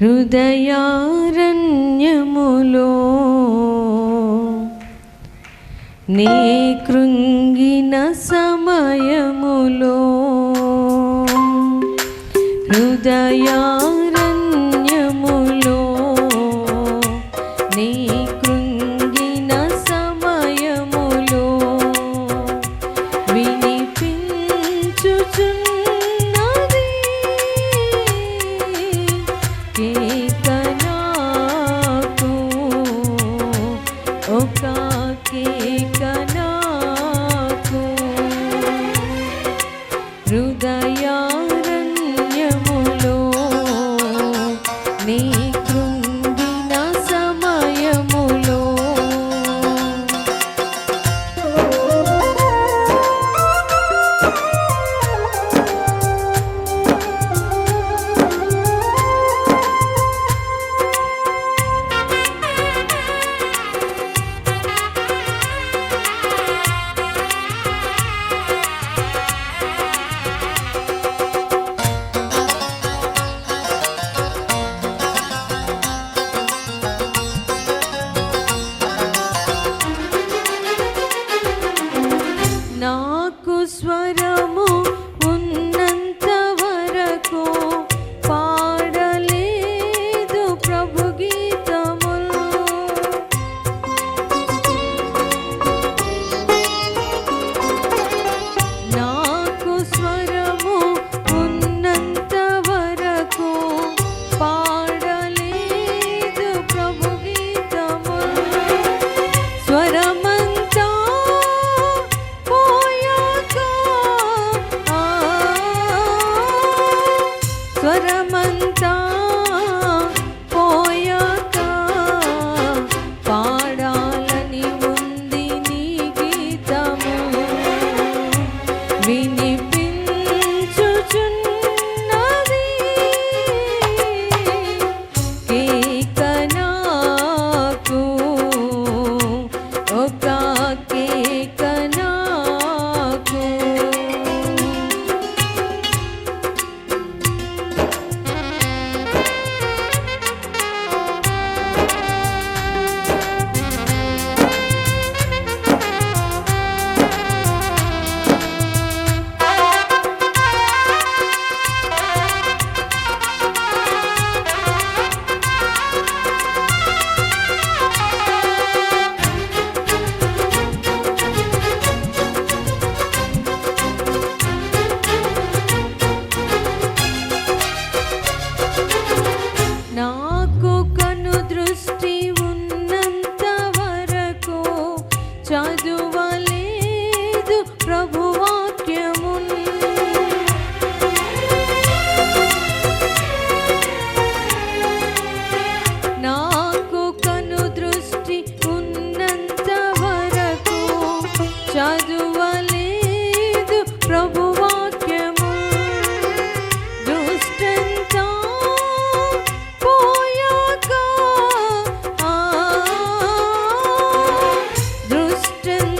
హృదయారణ్యములో నే కృంగిన సా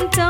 ಅಂತ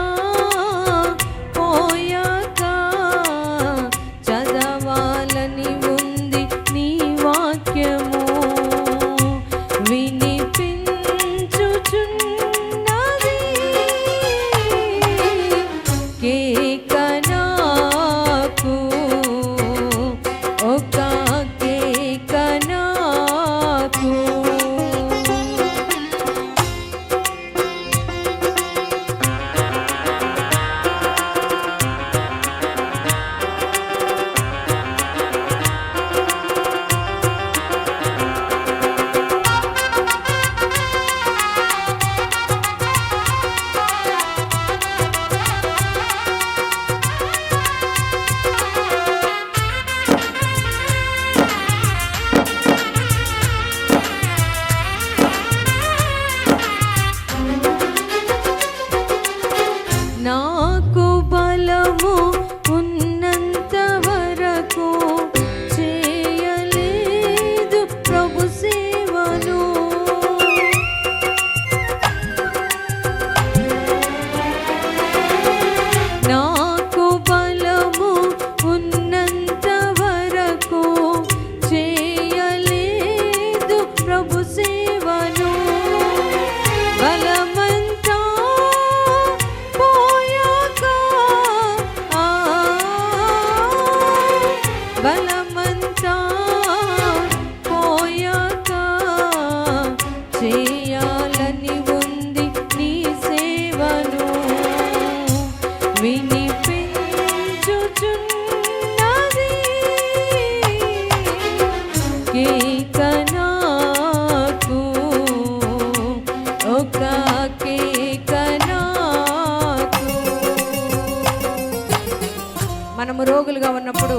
మనము రోగులుగా ఉన్నప్పుడు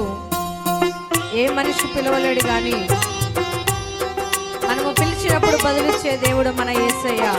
ఏ మనిషి పిలవలేడు కానీ మనము పిలిచినప్పుడు బదిలిచ్చే దేవుడు మన ఏసయ్యా.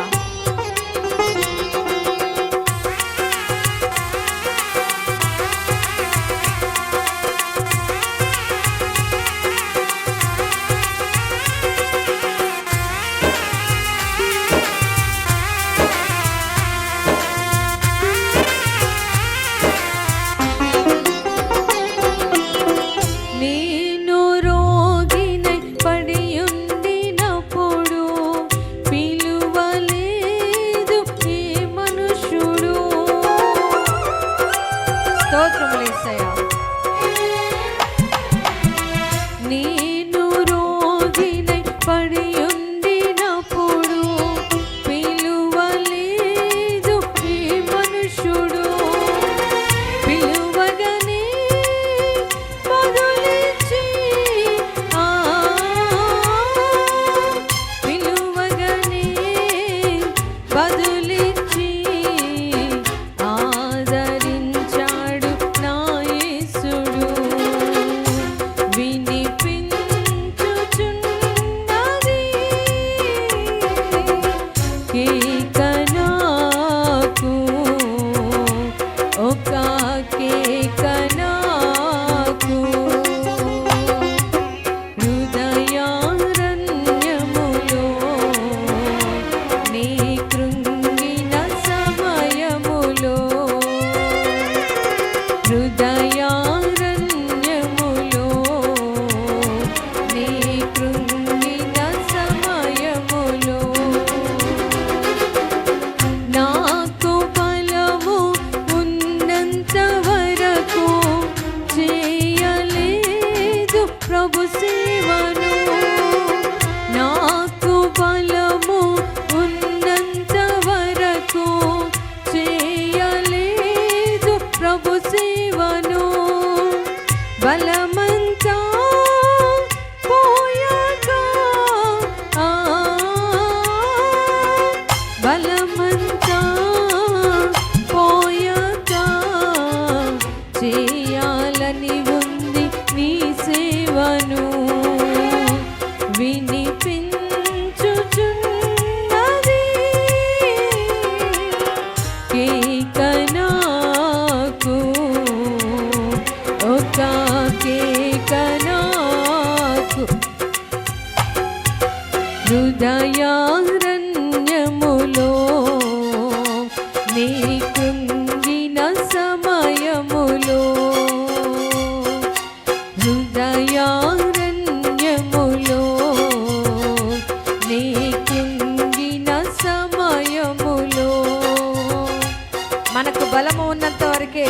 బలము ఉన్నంత వరకే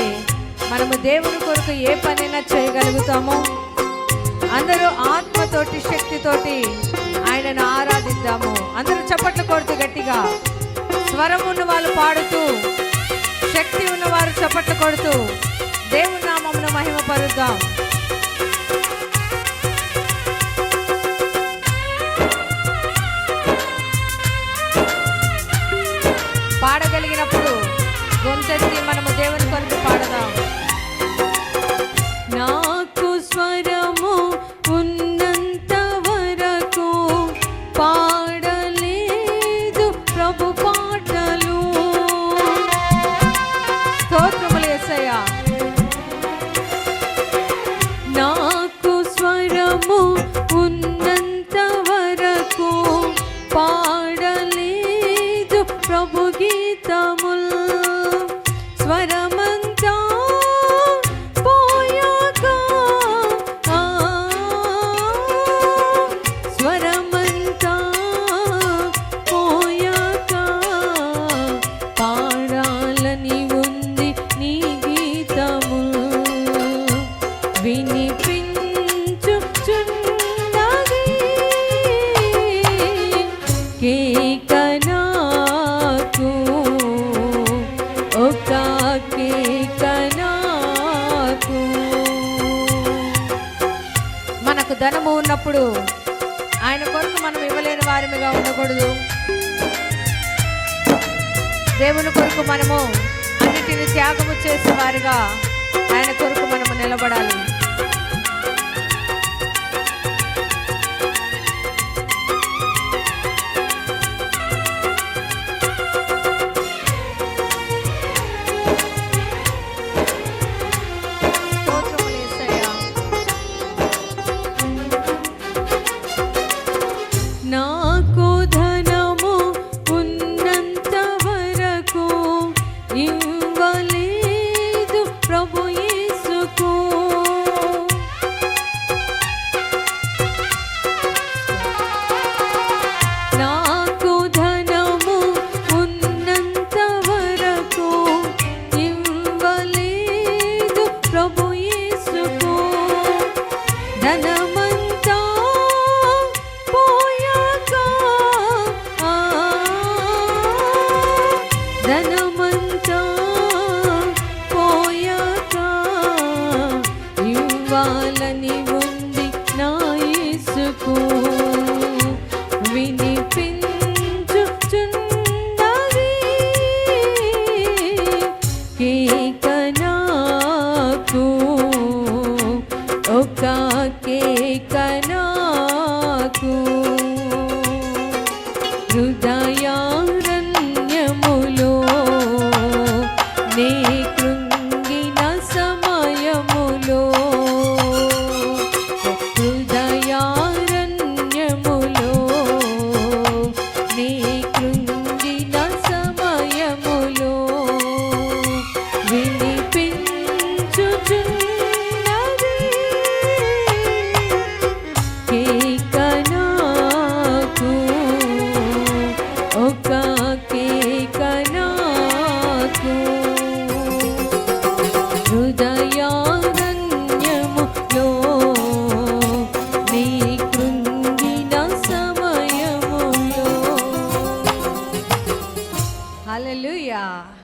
మనము దేవుని కొరకు ఏ పనైనా చేయగలుగుతామో. అందరూ ఆత్మతోటి శక్తితోటి ఆయనను ఆరాధిద్దాము. అందరూ చప్పట్లు కొడుతూ గట్టిగా. స్వరం ఉన్న వాళ్ళు పాడుతూ శక్తి ఉన్నవారు చప్పట్లు కొడుతూ దేవుని నామమును మహిమపరుద్దాం. ధనము ఉన్నప్పుడు ఆయన కొరకు మనం ఇవ్వలేని వారిగా ఉండకూడదు. దేవుని కొరకు మనము అన్నిటిని త్యాగము చేసే వారిగా ఆయన కొరకు మనము నిలబడాలి. ఇవ్వాలని